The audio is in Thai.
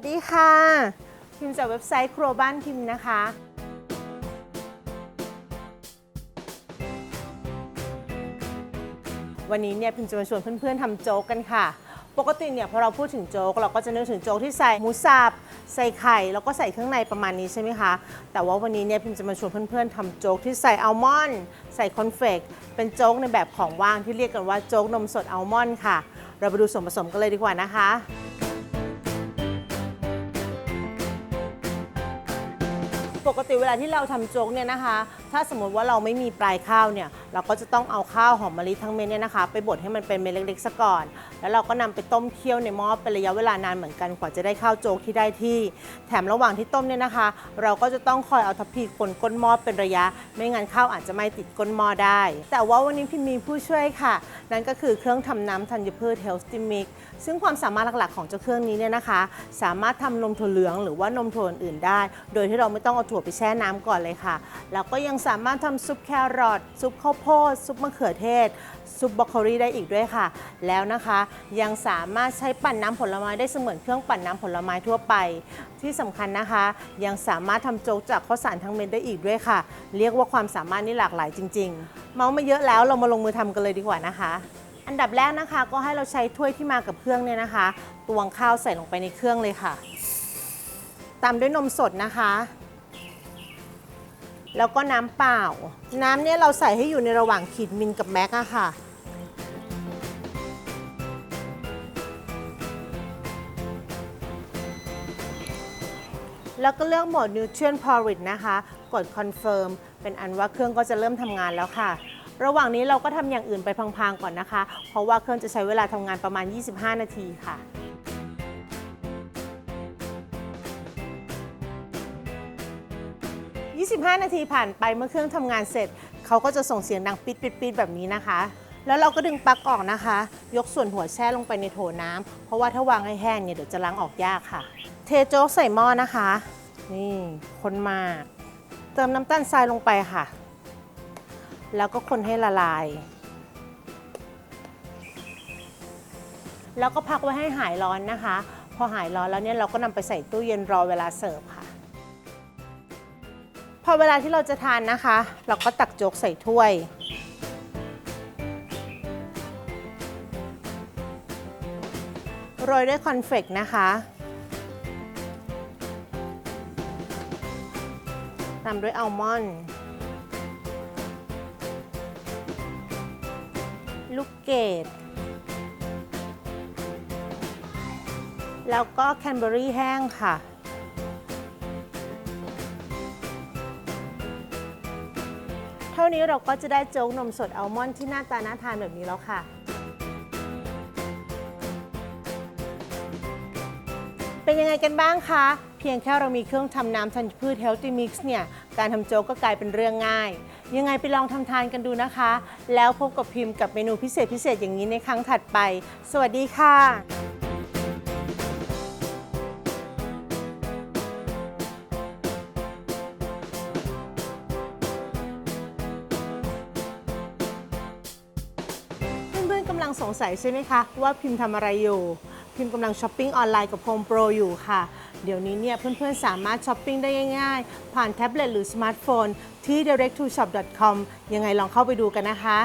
วัสดีค่ะ พิมพ์จากเว็บไซต์ครัวบ้านพิมพ์นะคะ วันนี้เนี่ยพิมจะมาชวนเพื่อนๆทำโจ๊กกันค่ะ ปกติเนี่ยพอเราพูดถึงโจ๊กเราก็จะนึกถึงโจ๊กที่ใส่หมูสับใส่ไข่แล้วก็ใส่เครื่องในประมาณนี้ใช่ไหมคะ แต่ว่าวันนี้เนี่ยพิมจะมาชวนเพื่อนๆทำโจ๊กที่ใส่อัลมอนด์ใส่คอนเฟกเป็นโจ๊กในแบบของว่างที่เรียกกันว่าโจ๊กนมสดอัลมอนด์ค่ะ เราไปดูส่วนผสมกันเลยดีกว่านะคะ ปกติเวลาที่เราทำโจ๊กเนี่ยนะคะ ถ้าสมมติว่าเราไม่มีปลายข้าวเนี่ยเราก็จะต้องเอาข้าวหอมมะลิทั้งเม็ดเนี่ยนะคะ ไปบดให้มันเป็นเม็ดเล็กๆซะก่อน แล้วเราก็นำไปต้มเคี่ยวในหม้อเป็นระยะเวลานานเหมือนกันกว่าจะได้ข้าวโจ๊กที่ได้ที่ แถมระหว่างที่ต้มเนี่ยนะคะ เราก็จะต้องคอยเอาทัพพีคนก้นหม้อเป็นระยะ ไม่งั้นข้าวอาจจะไม่ติดก้นหม้อได้ แต่ว่าวันนี้พิมมีผู้ช่วยค่ะ นั่นก็คือเครื่องทำน้ำธัญพืช Healthy Mix ซึ่งความสามารถหลักๆของเจ้าเครื่องนี้เนี่ยนะคะ สามารถทำนมถั่วเหลืองหรือว่านมถั่วอื่นได้ โดยที่เราไม่ต้องเอาถั่วไปแช่น้ำก่อนเลยค่ะแล้วก็ยังสามารถทำซุปแครอทซุปข้าวโพดซุปมะเขือเทศ ซุปบรอกโคลีได้อีกด้วยค่ะ แล้วนะคะยังสามารถใช้ปั่นน้ำผลไม้ได้เสมือนเครื่องปั่นน้ำผลไม้ทั่วไป ที่สำคัญนะคะ ยังสามารถทำโจ๊กจากข้าวสารทั้งเม็ดได้อีกด้วยค่ะ เรียกว่าความสามารถนี่หลากหลายจริง ๆ เมาส์มาเยอะแล้วเรามาลงมือทำกันเลยดีกว่านะคะอันดับแรกนะคะก็ให้เราใช้ถ้วยที่มากับเครื่องเนี่ยนะคะ ตวงข้าวใส่ลงไปในเครื่องเลยค่ะ ตามด้วยนมสดนะคะ แล้วก็น้ำเปล่า น้ำเนี่ยเราใส่ให้อยู่ในระหว่างขีดมิลกับแม็กอะค่ะ แล้วก็เลือกโหมด Nutrient Porridge นะคะ กด Confirm เป็นอันว่าเครื่องก็จะเริ่มทำงานแล้วค่ะ ระหว่างนี้เราก็ทำอย่างอื่นไปพลางๆก่อนนะคะ เพราะว่าเครื่องจะใช้เวลาทำงานประมาณ 25 นาทีค่ะ 25 นาทีผ่านไปเมื่อเครื่องทำงานเสร็จ เขาก็จะส่งเสียงดังปิดปิดปิดแบบนี้นะคะ แล้วเราก็ดึงปลั๊กออกนะคะ ยกส่วนหัวแช่ลงไปในโถน้ำเพราะว่าถ้าวางให้แห้งเนี่ยเดี๋ยวจะล้างออกยากค่ะ เทโจ๊กใส่หม้อนะคะ นี่คนมาก เติมน้ำตาลทรายลงไปค่ะ แล้วก็คนให้ละลายแล้วก็พักไว้ให้หายร้อนนะคะ พอหายร้อนแล้วเนี่ยเราก็นำไปใส่ตู้เย็นรอเวลาเสิร์ฟค่ะ อเวลาที่เราจะทานนะคะ เราก็ตักโจ๊กใส่ถ้วย โรยด้วยคอนเฟกนะคะตามด้วยอัลมอนด์ลูกเกดแล้วก็แคนเบอรี่แห้งค่ะ ท่านี้เราก็จะได้โจ๊กนมสดอัลมอนด์ที่หน้าตาน่าทานแบบนี้แล้วค่ะ เป็นยังไงกันบ้างคะ เพียงแค่เรามีเครื่องทำน้ำธัญพืช Healthy Mix เนี่ย การทำโจ๊กก็กลายเป็นเรื่องง่าย ยังไงไปลองทำทานกันดูนะคะ แล้วพบกับพิมพ์กับเมนูพิเศษพิเศษอย่างนี้ในครั้งถัดไป สวัสดีค่ะำลังสงสัยใช่ไหมคะ ว่าพิมพ์ทำอะไรอยู่ พิมพ์กำลังช้อปปิ้งออนไลน์กับ Home Pro อยู่ค่ะ เดี๋ยวนี้เนี่ยเพื่อนๆ สามารถช้อปปิ้งได้ง่ายๆ ผ่านแท็บเล็ตหรือสมาร์ทโฟนที่ direct to shop com ยังไงลองเข้าไปดูกันนะคะ